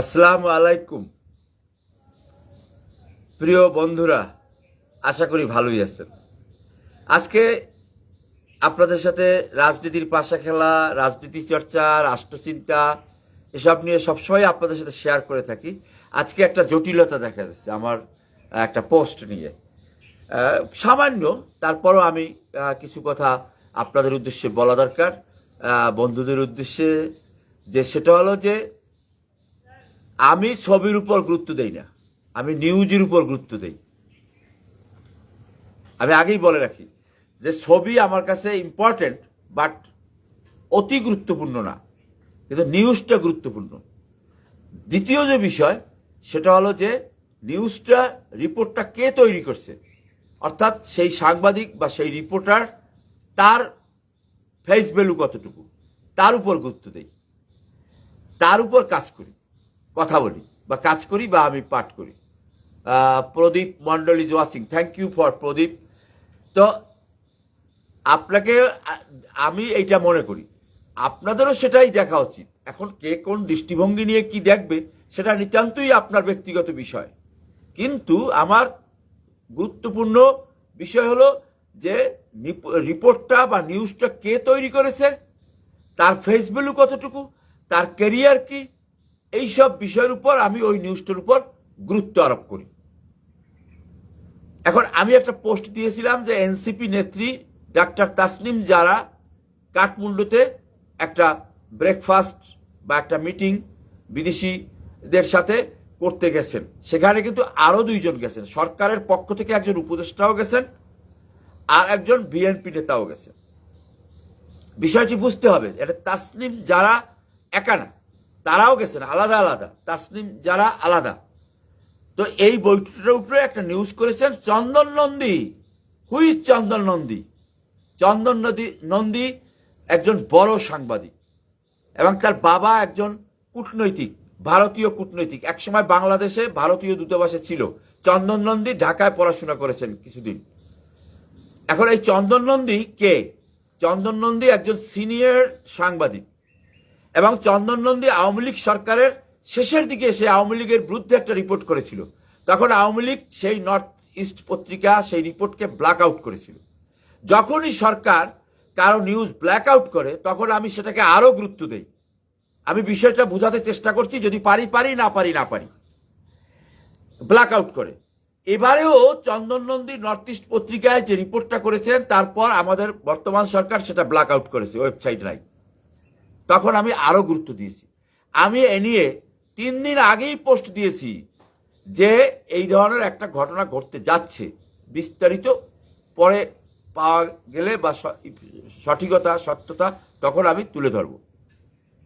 আসসালামু আলাইকুম। প্রিয় বন্ধুরা, আশা করি ভালোই আছেন। আজকে আপনাদের সাথে রাজনীতির পাশা খেলা রাজনীতি চর্চা, রাষ্ট্রচিন্তা এসব নিয়ে সবসময় আপনাদের সাথে শেয়ার করে থাকি। আজকে একটা জটিলতা দেখা যাচ্ছে আমার একটা পোস্ট নিয়ে। সামান্য, তারপরও আমি কিছু কথা আপনাদের উদ্দেশ্যে বলা দরকার। বন্ধুদের উদ্দেশ্যে যে, সেটা হলো যে আমি ছবির উপর গুরুত্ব দেই না। আমি নিউজের উপর গুরুত্ব দেই। আমি আগেই বলে রাখি যে ছবি আমার কাছে ইম্পর্টেন্ট বাট অতি গুরুত্বপূর্ণ না। কিন্তু নিউজটা গুরুত্বপূর্ণ। দ্বিতীয় যে বিষয়, সেটা হলো যে নিউজটা রিপোর্টটা কে তৈরি করছে? অর্থাৎ সেই সাংবাদিক বা সেই রিপোর্টার তার ফেস ভ্যালু কতটুকু? তার উপর গুরুত্ব দেই। তার উপর কাজ করি। কথা বলি, বা কাজ করি, বা আমি পাঠ করি। Pradip Mandal is watching. Thank you for Pradip. তো আপনাকে আমি এইটা মনে করি, আপনাদেরও সেটাই দেখা উচিত। এখন কে কোন দৃষ্টিভঙ্গি নিয়ে কি দেখবে, সেটা নিতান্তই আপনার ব্যক্তিগত বিষয়। কিন্তু আমার গুরুত্বপূর্ণ বিষয় হলো যে রিপোর্টটা বা নিউজটা কে তৈরি করেছে, তার ফেস ভ্যালু কতটুকু, তার কেরিয়ার কি এইসব বিষয়ের উপর আমি ওই নিউজটার উপর গুরুত্ব আরোপ করি। এখন আমি একটা পোস্ট দিয়েছিলাম যে এনসিপি নেত্রী ডাক্তার তাসনিম যারা কাঠমান্ডুতে একটা ব্রেকফাস্ট বা একটা মিটিং বিদেশিদের সাথে করতে গেছেন। সেখানে কিন্তু আরও দুইজন গেছেন। সরকারের পক্ষ থেকে একজন উপদেষ্টাও গেছেন আর একজন বিএনপি নেতাও গেছেন। বিষয়টি বুঝতে হবে, এটা তাসনিম যারা একা না। তারাও গেছেন, আলাদা আলাদা। তাসনিম যারা, আলাদা। তো এই বৈঠকটার উপরে একটা নিউজ করেছেন চন্দন নন্দী। হুই চন্দন নন্দী? চন্দন নদী, নন্দী একজন বড় সাংবাদিক এবং তার বাবা একজন কূটনৈতিক, ভারতীয় কূটনৈতিক। একসময় বাংলাদেশে ভারতীয় দূতাবাসে ছিল। চন্দন নন্দী ঢাকায় পড়াশোনা করেছেন কিছুদিন। এখন এই চন্দন নন্দী কে? চন্দন নন্দী একজন সিনিয়র সাংবাদিক। এবং চন্দন নন্দী আওয়ামী লীগ সরকারের শেষের দিকে সে আওয়ামী লীগের বিরুদ্ধে একটা রিপোর্ট করেছিল। তখন আওয়ামী লীগ সেই নর্থ ইস্ট পত্রিকা, সেই রিপোর্টকে ব্ল্যাক আউট করেছিল। যখনই সরকার কারও নিউজ ব্ল্যাক আউট করে, তখন আমি সেটাকে আরও গুরুত্ব দেই। আমি বিষয়টা বোঝাতে চেষ্টা করছি, যদি পারি পারি, না পারি না পারি। ব্ল্যাক আউট করে। এবারেও চন্দন নন্দী নর্থ ইস্ট পত্রিকায় যে রিপোর্টটা করেছেন, তারপর আমাদের বর্তমান সরকার সেটা ব্ল্যাক আউট করেছে ওয়েবসাইট নাই তখন আমি আরও গুরুত্ব দিয়েছি। আমি এ নিয়ে তিন দিন আগেই পোস্ট দিয়েছি যে এই ধরনের একটা ঘটনা ঘটতে যাচ্ছে। বিস্তারিত পরে পাওয়া গেলে বা সঠিকতা, সত্যতা তখন আমি তুলে ধরব।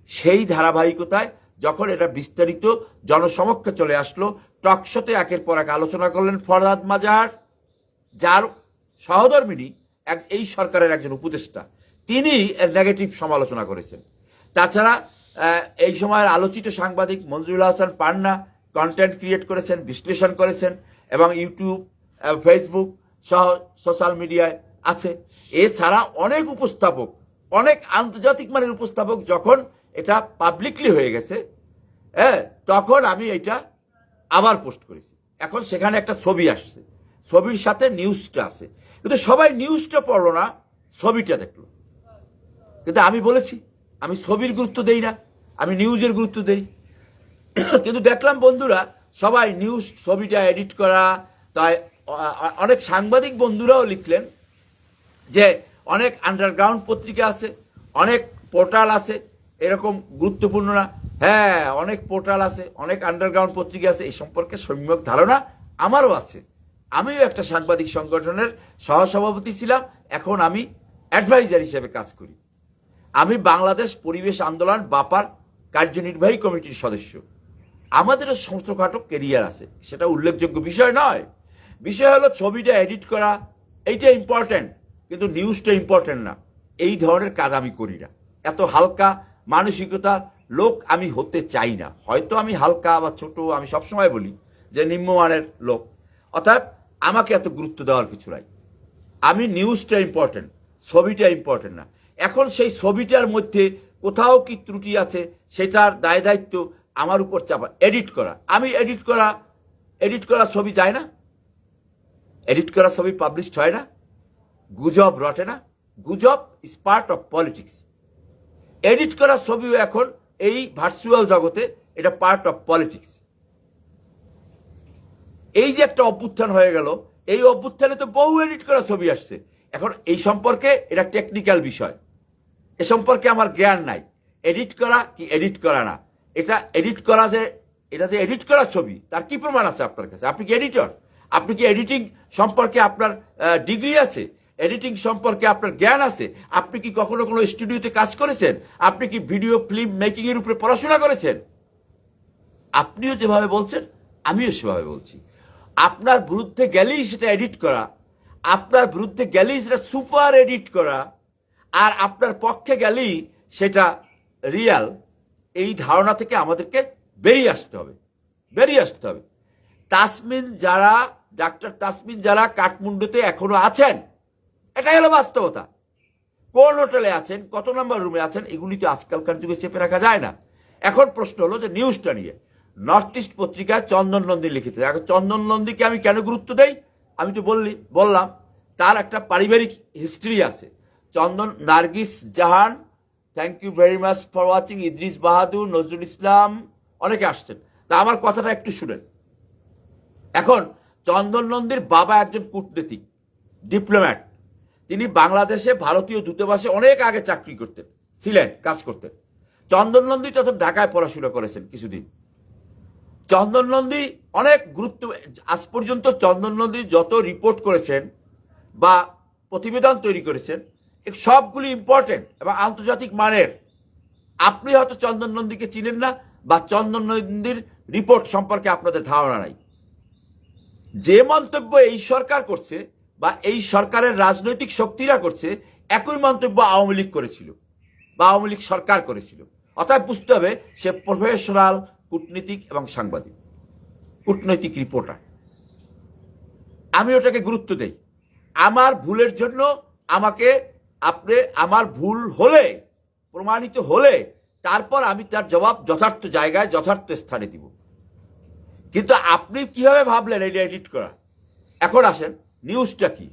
সেই ধারাবাহিকতায় যখন এটা বিস্তারিত জনসমক্ষে চলে আসলো টকশোতে একের পর এক আলোচনা করলেন ফরহাদ মাজার, যার সহধর্মিনী এক এই সরকারের একজন উপদেষ্টা। তিনি নেগেটিভ সমালোচনা করেছেন। তাছাড়া এই সময়ের আলোচিত সাংবাদিক মঞ্জুরুল হাসান পান্না কন্টেন্ট ক্রিয়েট করেছেন, বিশ্লেষণ করেছেন এবং ইউটিউব ফেসবুক সহ সোশ্যাল মিডিয়ায় আছে। এছাড়া অনেক উপস্থাপক, অনেক আন্তর্জাতিক মানের উপস্থাপক যখন এটা পাবলিকলি হয়ে গেছে হ্যাঁ তখন আমি এটা আবার পোস্ট করেছি। এখন সেখানে একটা ছবি আসছে। ছবির সাথে নিউজটা আছে। কিন্তু সবাই নিউজটা পড়ল না, ছবিটা দেখল। কিন্তু আমি বলেছি আমি ছবির গুরুত্ব দেই না, আমি নিউজের গুরুত্ব দেই। কিন্তু দেখলাম বন্ধুরা, সবাই নিউজ ছবিটা এডিট করা, তাই অনেক সাংবাদিক বন্ধুরাও লিখলেন যে অনেক আন্ডারগ্রাউন্ড পত্রিকা আছে, অনেক পোর্টাল আছে, এরকম গুরুত্বপূর্ণ না। হ্যাঁ অনেক পোর্টাল আছে, অনেক আন্ডারগ্রাউন্ড পত্রিকা আছে, এই সম্পর্কে সম্যক ধারণা আমারও আছে। আমিও একটা সাংবাদিক সংগঠনের সহসভাপতি ছিলাম, এখন আমি অ্যাডভাইজার হিসেবে কাজ করি। আমি বাংলাদেশ পরিবেশ আন্দোলন বাপার কার্যনির্বাহী কমিটির সদস্য। আমাদেরও ছোটখাটো কেরিয়ার আছে। সেটা উল্লেখযোগ্য বিষয় নয়। বিষয় হলো ছবিটা এডিট করা, এইটা ইম্পর্টেন্ট কিন্তু নিউজটা ইম্পর্টেন্ট না। এই ধরনের কাজ আমি করি না। এত হালকা মানসিকতা লোক আমি হতে চাই না। হয়তো আমি হালকা বা ছোট, আমি সবসময় বলি যে নিম্নমানের লোক। অর্থাৎ আমাকে এত গুরুত্ব দেওয়ার কিছু নাই। আমি নিউজটা ইম্পর্টেন্ট ছবিটা ইম্পর্টেন্ট না। এখন সেই ছবিটার মধ্যে কোথাও কি ত্রুটি আছে, সেটার দায় দায়িত্ব আমার উপর চাপা। এডিট করা। আমি এডিট করা এডিট করা ছবি যায় না। এডিট করা ছবি পাবলিশড হয় না। গুজব রটে না। গুজব is part of politics edit করা ছবিও এখন এই ভার্চুয়াল জগতে এটা পার্ট অফ পলিটিক্স এই যে একটা অভ্যুত্থান হয়ে গেল, এই অভ্যুত্থানে তো বহু এডিট করা ছবি আসছে। এখন এই সম্পর্কে এটা টেকনিক্যাল বিষয়। এ সম্পর্কে আমার জ্ঞান নাই। এডিট করা কি এডিট করা না? এটা এডিট করা যে, এটা যে এডিট করা ছবি, তার কি প্রমাণ আছে আপনার কাছে? আপনি কি এডিটর আপনি কি এডিটিং সম্পর্কে আপনার ডিগ্রি আছে? এডিটিং সম্পর্কে আপনার জ্ঞান আছে? আপনি কি কখনো কোনো স্টুডিওতে কাজ করেছেন? আপনি কি ভিডিও ফিল্ম মেকিং এর উপরে পড়াশোনা করেছেন? আপনিও যেভাবে বলছেন, আমিও সেভাবে বলছি। আপনার বিরুদ্ধে গেলেই সেটা এডিট করা। আপনার বিরুদ্ধে গেলেই সেটা সুপার এডিট করা। আর আপনার পক্ষে গেলেই সেটা রিয়াল এই ধারণা থেকে আমাদেরকে বেরিয়ে আসতে হবে, বেরিয়ে আসতে হবে। তাসমিন যারা, ডাক্তার তাসমিন যারা কাঠমান্ডুতে এখনও আছেন, এটাই হলো বাস্তবতা। কোন হোটেলে আছেন, কত নম্বর রুমে আছেন, এগুলি তো আজকালকার যুগে চেপে রাখা যায় না। এখন প্রশ্ন হলো যে নিউজটা নিয়ে। নর্থ ইস্ট পত্রিকায় চন্দন নন্দী লিখেছে। এখন চন্দন নন্দীকে আমি কেন গুরুত্ব দেই? আমি তো বললি, বললাম, তার একটা পারিবারিক হিস্ট্রি আছে। Chandan, Nargis Jahan thank you very much for watching Idris Bahadur, Nazrul Islam, অনেকে আসছেন। তা আমার কথাটা একটু শুনেন। এখন, চন্দন নন্দীর বাবা একজন কূটনীতিক ডিপ্লোম্যাট তিনি বাংলাদেশে ভারতীয় দূতাবাসে অনেক আগে চাকরি করতেন, ছিলেন, কাজ করতেন। চন্দন নন্দী তখন ঢাকায় পড়াশোনা করেছেন কিছুদিন। চন্দন নন্দী অনেক গুরুত্ব, আজ পর্যন্ত চন্দন নন্দী যত রিপোর্ট করেছেন বা প্রতিবেদন তৈরি করেছেন সবগুলি ইম্পর্টেন্ট এবং আন্তর্জাতিক মানের। আপনি হয়তো চন্দন নন্দীকে চিনেন না বা চন্দন নন্দীর রিপোর্ট সম্পর্কে আপনাদের ধারণা নাই। যে মন্তব্য এই সরকার করছে বা এই সরকারের রাজনৈতিক শক্তিরা করছে, একই মন্তব্য আওয়ামী লীগ করেছিল বা আওয়ামী লীগ সরকার করেছিল। অতএব বুঝতে হবে সে প্রফেশনাল কূটনীতিক এবং সাংবাদিক, কূটনৈতিক রিপোর্টার আমি ওটাকে গুরুত্ব দেই। আমার ভুলের জন্য আমাকে আপনি আমার ভুল হলে, প্রমাণিত হলে, তারপর আমি তার জবাব যথার্থ জায়গায়, যথার্থ স্থানে দিব। কিন্তু আপনি কীভাবে ভাবলেন এটা এডিট করা? এখন আসেন, নিউজটা কি?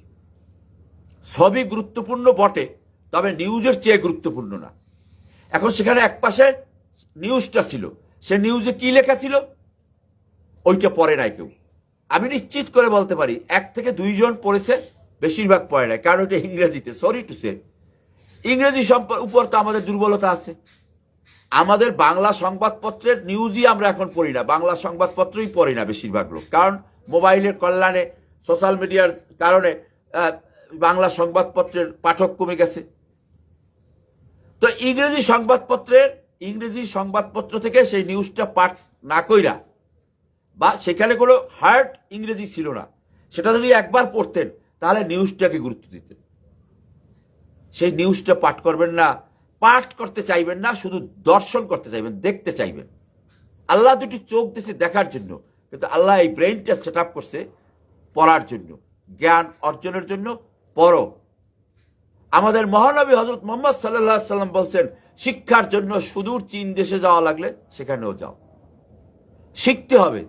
সবই গুরুত্বপূর্ণ বটে, তবে নিউজের চেয়ে গুরুত্বপূর্ণ না। এখন সেখানে এক পাশে নিউজটা ছিল, সে নিউজে কি লেখা ছিল? ওইটা পড়ে নাই কেউ। আমি নিশ্চিত করে বলতে পারি, এক থেকে দুইজন পড়েছে বেশিরভাগ পড়ে নাই। কারণ ওইটা ইংরেজিতে সরি টু সে ইংরেজি উপর তো আমাদের দুর্বলতা আছে। আমাদের বাংলা সংবাদপত্রের নিউজই আমরা এখন পড়ি না। বাংলা সংবাদপত্রই পড়ি না বেশিরভাগ লোক। কারণ মোবাইলের কল্যাণে সোশ্যাল মিডিয়ার কারণে বাংলা সংবাদপত্রের পাঠক কমে গেছে। তো ইংরেজি সংবাদপত্রের, ইংরেজি সংবাদপত্র থেকে সেই নিউজটা পাঠ না কইরা, বা সেখানে কোনো হার্ট ইংরেজি ছিল না। সেটা যদি একবার পড়তেন তাহলে নিউজটাকে গুরুত্ব দিতেন সেই নিউজটা পাঠ করবেন না, পাঠ করতে চাইবেন না, শুধু দর্শন করতে চাইবেন, দেখতে চাইবেন। আল্লাহ দুটি চোখ দিয়েছে দেখার জন্য, কিন্তু আল্লাহ এই ব্রেইনটা সেট আপ করছে পড়ার জন্য, জ্ঞান অর্জনের জন্য, পড়ো। আমাদের মহানবী হজরত মোহাম্মদ সাল্লাহ সাল্লাম বলছেন, শিক্ষার জন্য সুদূর চীন দেশে যাওয়া লাগলে সেখানেও যাও। শিখতে হবে,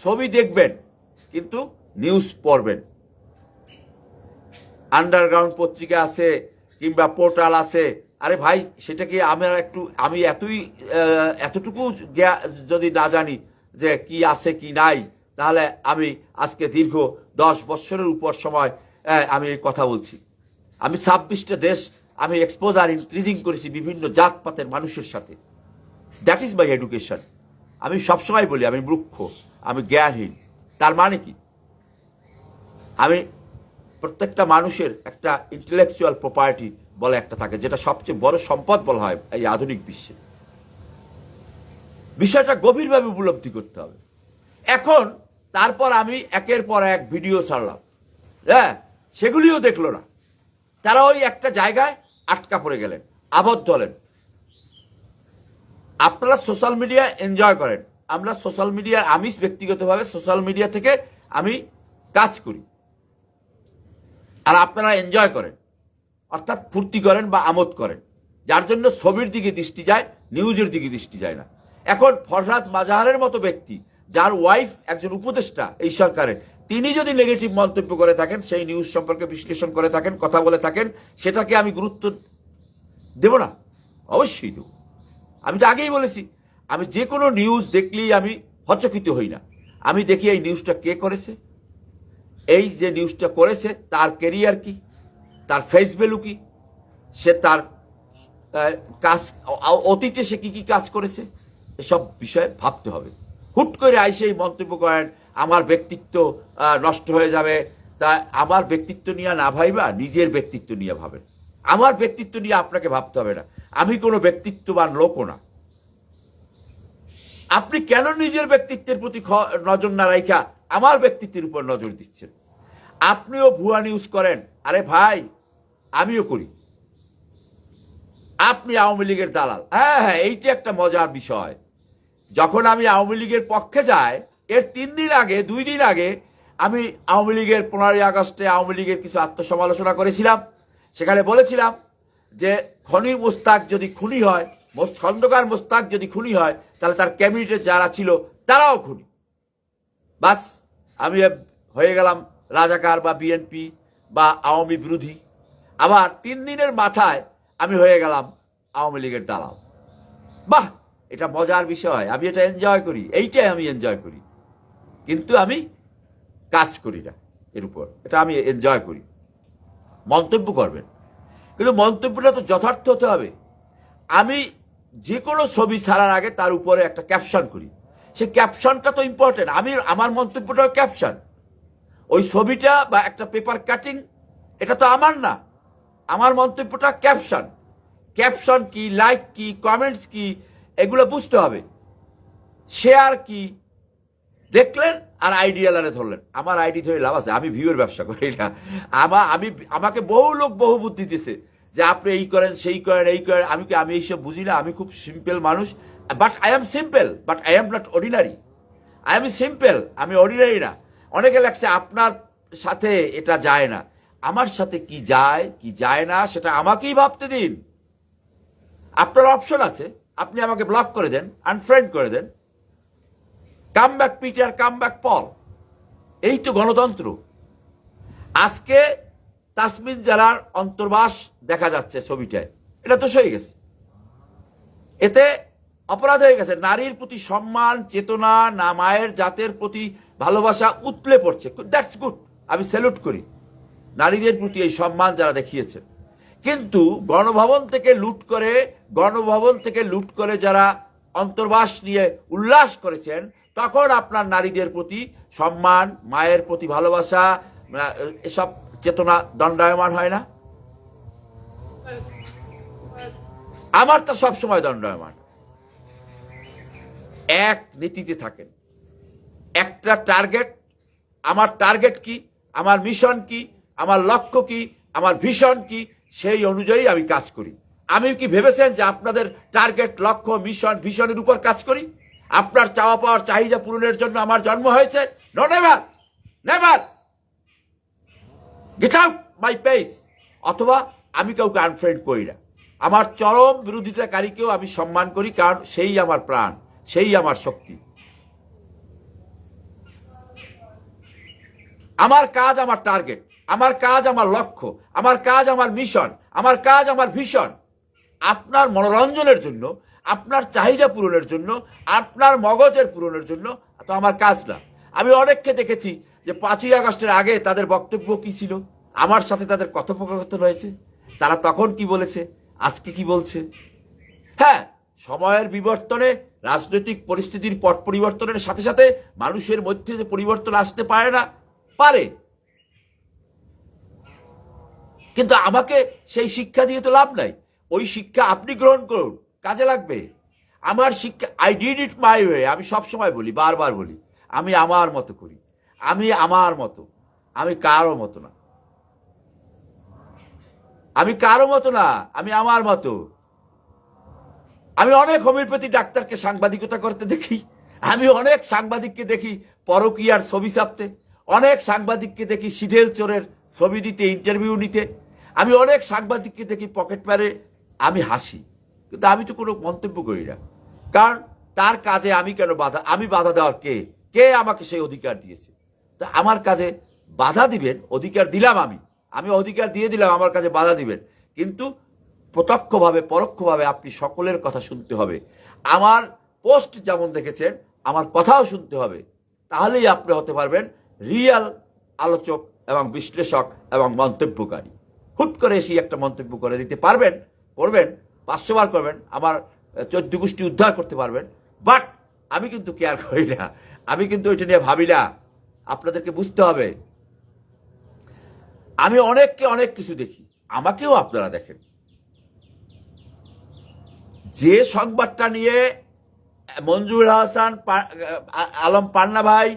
ছবি দেখবেন, কিন্তু নিউজ পড়বেন। আন্ডারগ্রাউন্ড পত্রিকা আছে কিংবা পোর্টাল আছে। আরে ভাই, সেটাকে আমার একটু, আমি এতই এতটুকু যদি না জানি যে কি আছে কি নাই, তাহলে আমি আজকে দীর্ঘ দশ বছরের উপর সময় আমি কথা বলছি। আমি ছাব্বিশটা দেশ, আমি এক্সপোজার ইনক্রিজিং করেছি বিভিন্ন জাতপাতের মানুষের সাথে। দ্যাট ইজ মাই এডুকেশন আমি সবসময় বলি, আমি মূর্খ, আমি জ্ঞানহীন। তার মানে কি? আমি প্রত্যেকটা মানুষের একটা ইন্টেলেকচুয়াল প্রপার্টি বলে একটা থাকে, যেটা সবচেয়ে বড় সম্পদ বলা হয় এই আধুনিক বিশ্বে। বিষয়টা গভীরভাবে উপলব্ধি করতে হবে। এখন তারপর আমি একের পর এক ভিডিও ছাড়লাম। হ্যাঁ সেগুলিও দেখল না। তারা ওই একটা জায়গায় আটকা পড়ে গেলেন, আবদ্ধ হলেন। আপনারা সোশ্যাল মিডিয়া এনজয় করেন। আমরা সোশ্যাল মিডিয়ার আমি ব্যক্তিগতভাবে সোশ্যাল মিডিয়া থেকে আমি কাজ করি। আর আপনারা এনজয় করেন। অর্থাৎ ফুর্তি করেন বা আমোদ করেন। যার জন্য ছবির দিকে দৃষ্টি যায় নিউজের দিকে দৃষ্টি যায় না। এখন ফরহাদ মাজাহারের মতো ব্যক্তি, যার ওয়াইফ একজন উপদেষ্টা এই সরকারের তিনি যদি নেগেটিভ মন্তব্য করে থাকেন, সেই নিউজ সম্পর্কে বিশ্লেষণ করে থাকেন, কথা বলে থাকেন, সেটাকে আমি গুরুত্ব দেব না। অবশ্যই দেব। আমি তো আগেই বলেছি, আমি যে কোনো নিউজ দেখলেই আমি হচকিত হই না। আমি দেখি এই নিউজটা কে করেছে এই যে নিউজটা করেছে, তার কেরিয়ার কি? তার ফেস ভ্যালু কি? সে তার কাজ অতীতে সে কি কি কাজ করেছে? এসব বিষয়ে ভাবতে হবে। হুট করে আইসে এই মন্তব্য করেন, আমার ব্যক্তিত্ব নষ্ট হয়ে যাবে। তা আমার ব্যক্তিত্ব নিয়ে না ভাইবা, নিজের ব্যক্তিত্ব নিয়ে ভাবেন। আমার ব্যক্তিত্ব নিয়ে আপনাকে ভাবতে হবে না। আমি কোনো ব্যক্তিত্ববান লোকও না। আপনি কেন নিজের ব্যক্তিত্বের প্রতি নজর না রাখা আমার ব্যক্তিত্বের উপর নজর দিচ্ছেন। আপনিও ভুয়া নিউজ করেন। আরে ভাই, আমিও করি। আপনি আওয়ামী লীগের দালাল। হ্যাঁ হ্যাঁ এইটা একটা মজার বিষয়। যখন আমি আওয়ামী লীগের পক্ষে যাই, এর তিন দিন আগে, দুই দিন আগে, আমি আওয়ামী লীগের পনেরোই আগস্টে আওয়ামী লীগের কিছু আত্মসমালোচনা করেছিলাম। সেখানে বলেছিলাম যে, খনি মোস্তাক যদি খুনি হয় খন্দকার মোস্তাক যদি খুনি হয়, তাহলে তার ক্যাবিনেটের যারা ছিল, তারাও খুনি। বাস, আমি হয়ে গেলাম রাজাকার বা বিএনপি বা আওয়ামী বিরোধী। আবার তিন দিনের মাথায় আমি হয়ে গেলাম আওয়ামী লীগের দালাল। বাহ, এটা মজার বিষয়। আমি এটা এনজয় করি। এইটাই আমি এনজয় করি। কিন্তু আমি কাজ করি না এর উপর। এটা আমি এনজয় করি। মন্তব্য করবেন। কিন্তু মন্তব্যটা তো যথার্থ হতে হবে। আমি যে কোনো ছবি ছাড়ার আগে তার উপরে একটা ক্যাপশন করি। সে ক্যাপশনটা তো ইম্পর্টেন্ট আমি, আমার মন্তব্যটাও ক্যাপশন ওই ছবিটা বা একটা পেপার কাটিং এটা তো আমার না। আমার মন্তব্যটা ক্যাপশন ক্যাপশন কি লাইক কি কমেন্টস কি, এগুলো বুঝতে হবে। শেয়ার কি, দেখলেন আর আইডিয়ালারে ধরলেন। আমার আইডি ধরে লাভ আছে, আমি ভিউয়ের ব্যবসা করি না। আমার আমি, আমাকে বহু লোক বহু বুদ্ধি দিছে যে আপনি এই করেন, সেই করেন, এই করেন। আমি কি, আমি এইসব বুঝি না? আমি খুব সিম্পল মানুষ। But I am simple but I am not ordinary I am simple আমি অর্ডিনারি না। অনেকে লাগছে আপনার সাথে এটা যায় না। আমার সাথে কি যায় কি যায় না, সেটা আমাকেই ভাবতে দিন। আপনার অপশন আছে। আপনি আমাকে ব্লক করে দেন আনফ্রেন্ড করে দেন। Come back Peter come back Paul এই তো গণতন্ত্র। আজকে তাসমিন জেলার অন্তর্বাস দেখা যাচ্ছে ছবিটায়। এটা তো সয়ে গেছে। এতে অপরাধ হয়ে গেছে। নারীর প্রতি সম্মান, চেতনা, না মায়ের জাতের প্রতি ভালোবাসা উতলে পড়ছে। দ্যাটস গুড আমি স্যালুট করি। নারীদের প্রতি এই সম্মান যারা দেখিয়েছেন কিন্তু গণভবন থেকে লুট করে, গণভবন থেকে লুট করে যারা অন্তর্বাস নিয়ে উল্লাস করেছেন, তখন আপনার নারীদের প্রতি সম্মান, মায়ের প্রতি ভালোবাসা এসব চেতনা দণ্ডায়মান হয় না? আমার তো সবসময় দণ্ডায়মান। এক নীতিতে থাকেন। একটা টার্গেট আমার টার্গেট কি, আমার মিশন কি, আমার লক্ষ্য কি, আমার ভিশন কি, সেই অনুযায়ী আমি কাজ করি। আমি কি ভেবেছেন যে আপনাদের টার্গেট লক্ষ্য মিশন ভিশনের উপর কাজ করি? আপনার চাওয়া পাওয়ার চাহিদা পূরণের জন্য আমার জন্ম হয়েছে? মাই পেস অথবা আমি কাউকে আনফ্রেন্ড করি না। আমার চরম বিরোধিতাকারীকেও আমি সম্মান করি, কারণ সেই আমার প্রাণ। সেই আমার শক্তি। আমার কাজ আমার টার্গেট আমার কাজ আমার লক্ষ্য, আমার কাজ আমার মিশন আমার কাজ আমার ভিশন আপনার মনোরঞ্জনের জন্য, আপনার চাহিদা পূরণের জন্য, আপনার মগজের পূরণের জন্য তো আমার কাজ না। আমি অনেককে দেখেছি যে পাঁচই আগস্টের আগে তাদের বক্তব্য কি ছিল? আমার সাথে তাদের কথোপকথন হয়েছে। তারা তখন কি বলেছে? আজকে কি বলছে? হ্যাঁ সময়ের বিবর্তনে রাজনৈতিক পরিস্থিতির পট পরিবর্তনের সাথে সাথে মানুষের মধ্যে যে পরিবর্তন আসতে পারে না, পারে। কিন্তু আমাকে সেই শিক্ষা দিয়ে তো লাভ নাই। ওই শিক্ষা আপনি গ্রহণ করুন, কাজে লাগবে। আমার শিক্ষা I did it my way আমি সব সময় বলি, বারবার বলি, আমি আমার মতো করি, আমি আমার মতো, আমি কারও মতো না। আমি কারও মতো না, আমি আমার মতো। আমি অনেক হোমিওপ্যাথি ডাক্তারকে সাংবাদিকতা করতে দেখি। আমি অনেক সাংবাদিককে দেখি পরকীয়ার ছবি ছাপতে। অনেক সাংবাদিককে দেখি সিধেল চোরের ছবি দিতে ইন্টারভিউ নিতে। আমি অনেক সাংবাদিককে দেখি পকেট মারে আমি হাসি। কিন্তু আমি তো কোনো মন্তব্য করি না। কারণ তার কাজে আমি কেন বাধা, আমি বাধা দেওয়ার কে? কে আমাকে সেই অধিকার দিয়েছে? তা আমার কাজে বাধা দিবেন, অধিকার দিলাম আমি। আমি অধিকার দিয়ে দিলাম, আমার কাছে বাধা দিবেন। কিন্তু প্রত্যক্ষভাবে, পরোক্ষভাবে আপনি সকলের কথা শুনতে হবে। আমার পোস্ট যেমন দেখেছেন, আমার কথাও শুনতে হবে। তাহলেই আপনি হতে পারবেন রিয়াল আলোচক এবং বিশ্লেষক এবং মন্তব্যকারী। হুট করে এসে একটা মন্তব্য করে দিতে পারবেন, করবেন পাঁচশো বার করবেন, আমার চোদ্দ গোষ্ঠী উদ্ধার করতে পারবেন। বাট আমি কিন্তু কেয়ার করি না। আমি কিন্তু ওইটা নিয়ে ভাবি না। আপনাদেরকে বুঝতে হবে। আমি অনেককে অনেক কিছু দেখি। আমাকেও আপনারা দেখেন। যে সংবাদটা নিয়ে মঞ্জুর হাসান আলম পান্না ভাই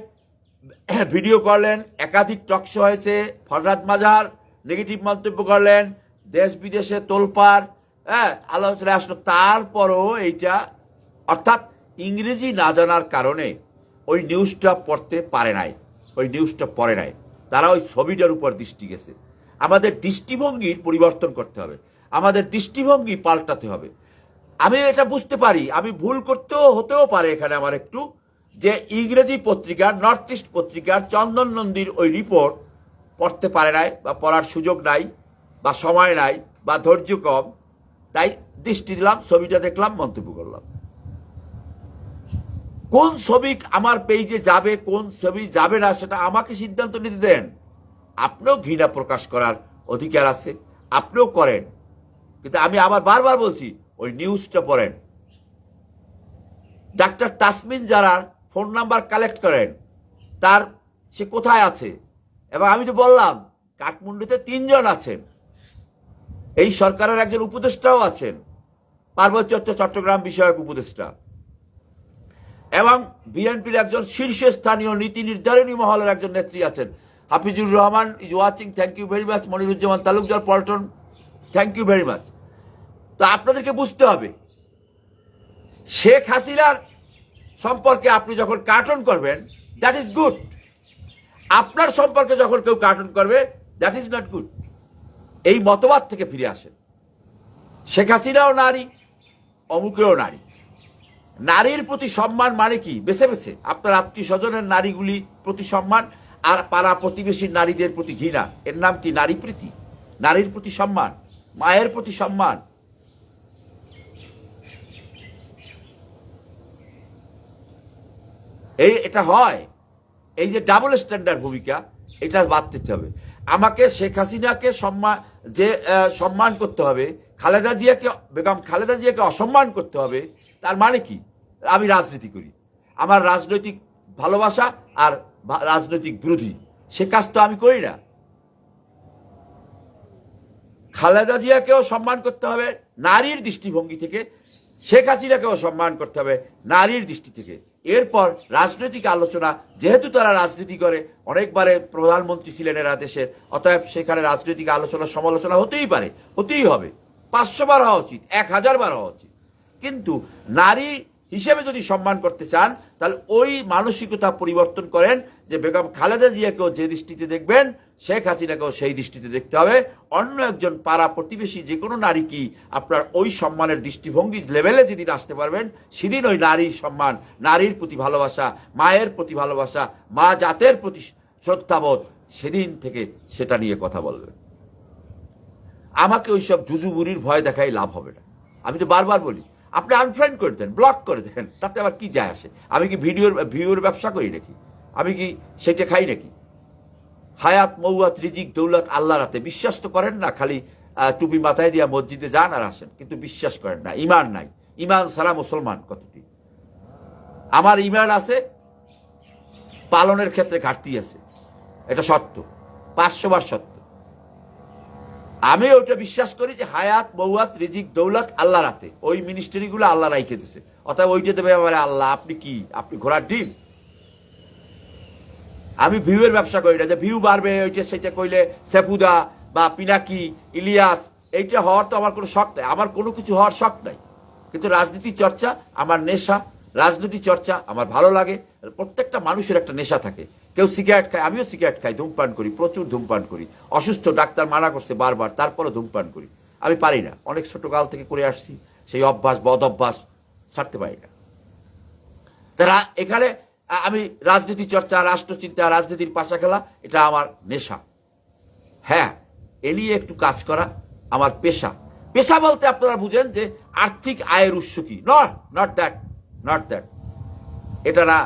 ভিডিও করলেন, একাধিক টকশো হয়েছে, ফরহাদ মাজার নেগেটিভ মন্তব্য করলেন, দেশ বিদেশে তোলপাড় হ্যাঁ আলোচনায় আসলো। তারপরও এইটা, অর্থাৎ ইংরেজি না জানার কারণে ওই নিউজটা পড়তে পারে নাই, ওই নিউজটা পড়ে নাই। তারা ওই ছবিটার উপর দৃষ্টি গেছে। আমাদের দৃষ্টিভঙ্গির পরিবর্তন করতে হবে। আমাদের দৃষ্টিভঙ্গি পাল্টাতে হবে। আমি এটা বুঝতে পারি, আমি ভুল করতেও হতেও পারে এখানে আমার একটু, যে ইংরেজি পত্রিকার, নর্থ ইস্ট পত্রিকার চন্দন নন্দীর ওই রিপোর্ট পড়তে পারে নাই, বা পড়ার সুযোগ নাই, বা সময় নাই, বা ধৈর্য কম। তাই দৃষ্টি দিলাম, ছবিটা দেখলাম, মন্তব্য করলাম। কোন ছবি আমার পেজে যাবে, কোন ছবি যাবে না, সেটা আমাকে সিদ্ধান্ত নিতে দেন। আপনিও ঘৃণা প্রকাশ করার অধিকার আছে, আপনিও করেন। কিন্তু আমি আবার বারবার বলছি ওই নিউজটা পড়েন। ডাক্তার তাসমিন যারা ফোন নাম্বার কালেক্ট করেন, তার সে কোথায় আছে? এবং আমি তো বললাম, কাঠমান্ডুতে তিনজন আছেন। এই সরকারের একজন উপদেষ্টাও আছেন। পার্বত্য চট্টগ্রাম বিষয়ক উপদেষ্টা। এবং বিএনপির একজন শীর্ষস্থানীয় নীতি নির্ধারণী মহলের একজন নেত্রী আছেন। Hafizur Rahman is watching thank you very much Moniruzzaman Talukdar, Paltan thank you very much তো আপনাদেরকে বুঝতে হবে। শেখ হাসিনার সম্পর্কে আপনি যখন কার্টুন করবেন দ্যাট ইজ গুড আপনার সম্পর্কে যখন কেউ কার্টুন করবে দ্যাট ইজ নট গুড এই মতবাদ থেকে ফিরে আসেন। শেখ হাসিনাও নারী অমুকেও নারী। নারীর প্রতি সম্মান মানে কি? বেছে বেছে। আপনার আত্মীয় স্বজনের নারীগুলি প্রতি সম্মান, আর পাড়া প্রতিবেশীর নারীদের প্রতি ঘৃণা। এর নাম কি? নারী প্রীতি। নারীর প্রতি সম্মান। মায়ের প্রতি সম্মান। এই এটা হয়। এই যে ডাবল স্ট্যান্ডার্ড ভূমিকা, এটা বাদ দিতে হবে। আমাকে শেখ হাসিনাকে সম্মান যে সম্মান করতে হবে, খালেদা জিয়াকে, বেগম খালেদা জিয়াকে অসম্মান করতে হবে, তার মানে কি? আমি রাজনীতি করি। আমার রাজনৈতিক ভালোবাসা আর রাজনৈতিক বিরোধী। সে কাজ তো আমি করি না। খালেদা জিয়াকেও সম্মান করতে হবে নারীর দৃষ্টিভঙ্গি থেকে, শেখ হাসিনাকেও সম্মান করতে হবে নারীর দৃষ্টি থেকে। এরপর রাজনৈতিক আলোচনা, যেহেতু তারা রাজনীতি করে, অনেকবারে প্রধানমন্ত্রী ছিলেন এরা দেশের, অতএব সেখানে রাজনৈতিক আলোচনা, সমালোচনা হতেই পারে, হতেই হবে। পাঁচশো বার হওয়া উচিত, এক হাজার বার হওয়া উচিত। কিন্তু নারী হিসেবে যদি সম্মান করতে চান, তাহলে ওই মানসিকতা পরিবর্তন করেন যে বেগম খালেদা জিয়াকেও যে দৃষ্টিতে দেখবেন শেখ হাসিনাকেও সেই দৃষ্টিতে দেখতে হবে। অন্য একজন পাড়া প্রতিবেশী, যে কোনো নারী কি আপনার ওই সম্মানের দৃষ্টিভঙ্গি লেভেলে যেদিন আসতে পারবেন, সেদিন ওই নারীর সম্মান, নারীর প্রতি ভালোবাসা, মায়ের প্রতি ভালোবাসা, মা জাতের প্রতি শ্রদ্ধাবোধ, সেদিন থেকে সেটা নিয়ে কথা বলবেন। আমাকে ওইসব জুজুবুরির ভয় দেখাই লাভ হবে না। আমি তো বারবার বলি, আপনি আনফ্রেন্ড করে দেন ব্লক করে দেন, তাতে আবার কি যায় আসে? আমি কি ভিডিওর, ভিউর ব্যবসা করি নাকি? আমি কি সেটা খাই নাকি? হায়াত, মৌয়াত, রিজিক, দৌলত আল্লাহ রাতে বিশ্বাস তো করেন না, খালি টুপি মাথায় দিয়া মসজিদে যান আর আসেন, কিন্তু বিশ্বাস করেন না ইমান নাই। ইমান সারা মুসলমান কতটি? আমার ইমান আছে, পালনের ক্ষেত্রে ঘাটতি আছে, এটা সত্য পাঁচশোবার সত্য। আমি ওইটা বিশ্বাস করি যে হায়াত, মৌয়াত, রিজিক, দৌলত আল্লাহ রাতে ওই মিনিস্ট্রিগুলো আল্লাহ রাইখে দিছে অতএব ওইটা দেবে আমার আল্লাহ, আপনি কি? আপনি ঘোড়ার ডিম? আমি ভিউয়ের ব্যবসা করি না, যে ভিউ বাড়বে ওইটা সেটা কইলে সেপুদা বা পিনাকি, ইলিয়াস, এইটা হওয়ার তো আমার কোনো শখ নাই। আমার কোনো কিছু হওয়ার শখ নাই। কিন্তু রাজনীতি চর্চা আমার নেশা, রাজনীতি চর্চা আমার ভালো লাগে। প্রত্যেকটা মানুষের একটা নেশা থাকে। কেউ সিগারেট খায়, আমিও সিগারেট খাই, ধূমপান করি, প্রচুর ধূমপান করি। অসুস্থ ডাক্তার মানা করছে বারবার তারপরে ধূমপান করি। আমি পারি না। অনেক ছোটকাল থেকে করে আসছি, সেই অভ্যাস, বদ অভ্যাস ছাড়তে পারি না। তারা এখানে আমি রাজনীতি চর্চা, রাষ্ট্রচিন্তা, রাজনীতির পাশা খেলা, এটা আমার নেশা। হ্যাঁ এ নিয়ে একটু কাজ করা আমার পেশা। পেশা বলতে আপনারা বুঝেন যে আর্থিক আয়ের উৎস কি। Not not that not that এটা না।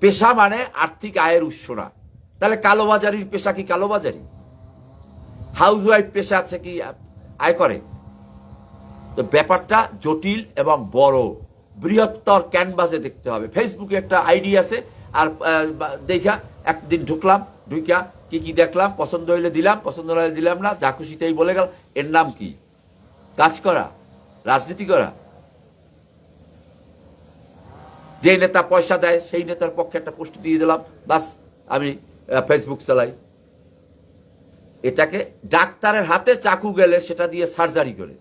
পেশা মানে আর্থিক আয়ের উৎস না। তাহলে কালোবাজারির পেশা কি কালোবাজারি? হাউস ওয়াইফ পেশা আছে কি আয় করে? তো ব্যাপারটা জটিল এবং বড়। বৃহত্তর ক্যানভাসে দেখতে হবে। ফেসবুকে একটা আইডি আছে, আর দেখা একদিন ঢুকলাম ঢুকা কি কি দেখলাম, পছন্দ হইলে দিলাম, পছন্দ হলে দিলাম না, যা খুশি তাই বলে গেল, এর নাম কি? কাজ করা, রাজনীতি করা। যে নেতা পয়সা দেয়, সেই নেতার পক্ষে একটা পোস্ট দিয়ে দিলাম, বাস, আমি ফেসবুক চালাই। এটাকে ডাক্তারের হাতে চাকু গেলে সেটা দিয়ে সার্জারি করে।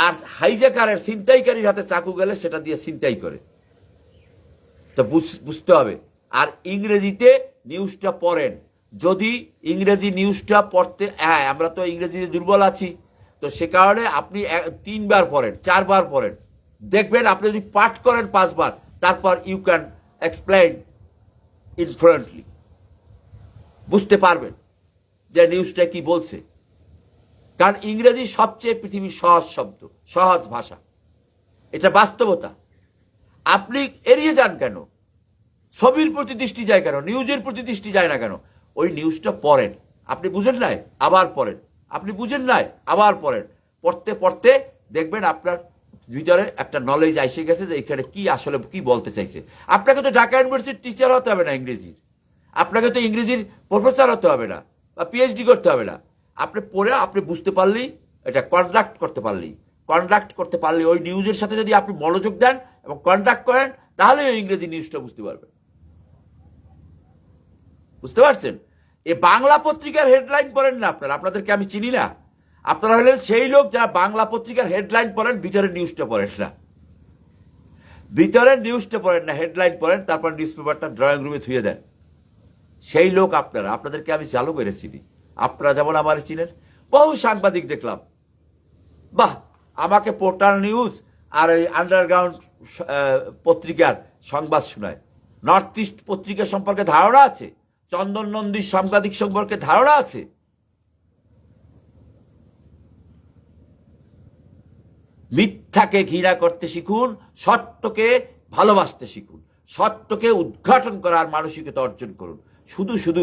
আর হাইজেকারের ছিনতাইকারীর হাতে চাকু গেলে সেটা দিয়ে ছিনতাই করে। তো বুঝ- বুঝতে হবে। আর ইংরেজিতে নিউজটা পড়েন। যদি ইংরেজি নিউজটা পড়তে হ্যাঁ আমরা তো ইংরেজিতে দুর্বল আছি। তো সে কারণে আপনি তিনবার পড়েন, চারবার পড়েন। দেখবেন আপনি যদি পাঠ করেন পাঁচবার, তারপর ইউ ক্যান এক্সপ্লেন ইনফ্লুয়েন্টলি বুঝতে পারবেন যে নিউজটা কি বলছে। কারণ ইংরেজি সবচেয়ে পৃথিবীর সহজ শব্দ, সহজ ভাষা। এটা বাস্তবতা। আপনি এড়িয়ে যান কেন? ছবির প্রতি দৃষ্টি যায় কেন? নিউজের প্রতি দৃষ্টি যায় না কেন? ওই নিউজটা পড়েন। আপনি বুঝেন নাই? আবার পড়েন। আপনি বুঝেন নাই? আবার পড়েন। পড়তে পড়তে দেখবেন আপনার ভিতরে একটা নলেজ এসে গেছে যে এখানে কি আসলে কি বলতে চাইছে। আপনাকে তো ঢাকা ইউনিভার্সিটির টিচার হতে হবে না ইংরেজির। আপনাকে তো ইংরেজির প্রফেসর হতে হবে না বা পিএইচডি করতে হবে না। আপনি পড়ে আপনি বুঝতে পারলেই এটা কন্ডাক্ট করতে পারলেই কন্ডাক্ট করতে পারলে ওই নিউজের সাথে যদি আপনি মনোযোগ দেন এবং কন্ডাক্ট করেন, তাহলে ওই ইংরেজি নিউজটা বুঝতে পারবেন। বুঝতে পারছেন? এ বাংলা পত্রিকার হেডলাইন পড়েন না আপনারা, আপনাদেরকে আমি চিনি না। আপনারা হলেন সেই লোক যারা বাংলা পত্রিকার হেডলাইন পড়েন, ভিতরের নিউজটা পড়েন না। ভিতরের নিউজটা পড়েন না হেডলাইন পড়েন, তারপর নিউজ পেপারটা ড্রয়িং রুমে থুয়ে দেন। সেই লোক আপনারা, আপনাদেরকে আমি চালু করে চিনি। আপনারা যেমন আমার চিনেন বহু সাংবাদিক দেখলাম। বাহ, আমাকে পোর্টাল নিউজ আর ওই আন্ডারগ্রাউন্ড পত্রিকার সংবাদ শোনায়। নর্থ ইস্ট পত্রিকা সম্পর্কে ধারণা আছে, চন্দন নন্দীর সাংবাদিক সম্পর্কে ধারণা আছে। মিথ্যাকে ঘৃণা করতে শিখুন, সত্যকে ভালোবাসতে শিখুন, সত্যকে উদ্ঘাটন করার মানসিকতা অর্জন করুন। শুধু শুধু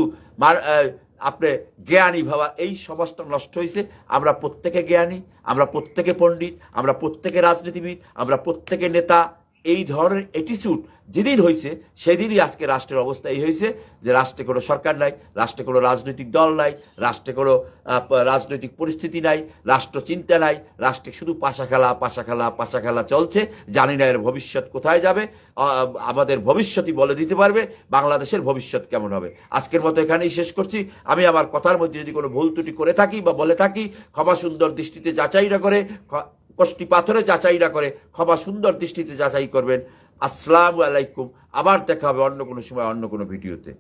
আপনি জ্ঞানী ভাবা, এই সমাজটা নষ্ট হয়েছে। আমরা প্রত্যেকে জ্ঞানী, আমরা প্রত্যেকে পণ্ডিত, আমরা প্রত্যেকে রাজনীতিবিদ, আমরা প্রত্যেকে নেতা এই ধরনের অ্যাটিচিউড যেদিন হয়েছে, সেদিনই আজকে রাষ্ট্রের অবস্থা এই হয়েছে যে রাষ্ট্রে কোনো সরকার নাই, রাষ্ট্রে কোনো রাজনৈতিক দল নাই, রাষ্ট্রে কোনো রাজনৈতিক পরিস্থিতি নাই, রাষ্ট্র চিন্তা নাই, রাষ্ট্রে শুধু পাশা খেলা পাশা খেলা পাশা খেলা চলছে। জানি না এর ভবিষ্যৎ কোথায় যাবে। আমাদের ভবিষ্যৎই বলে দিতে পারবে, বাংলাদেশের ভবিষ্যৎ কেমন হবে। আজকের মতো এখানেই শেষ করছি। আমি আমার কথার মধ্যে যদি কোনো ভুল ত্রুটি করে থাকি বা বলে থাকি, ক্ষমা সুন্দর দৃষ্টিতে যাচাই না করে কষ্টি পাথরে যাচাই না করে, ক্ষমা সুন্দর দৃষ্টিতে যাচাই করবেন। আসসালামু আলাইকুম। আবার দেখা হবে অন্য কোনো সময়, অন্য কোনো ভিডিওতে।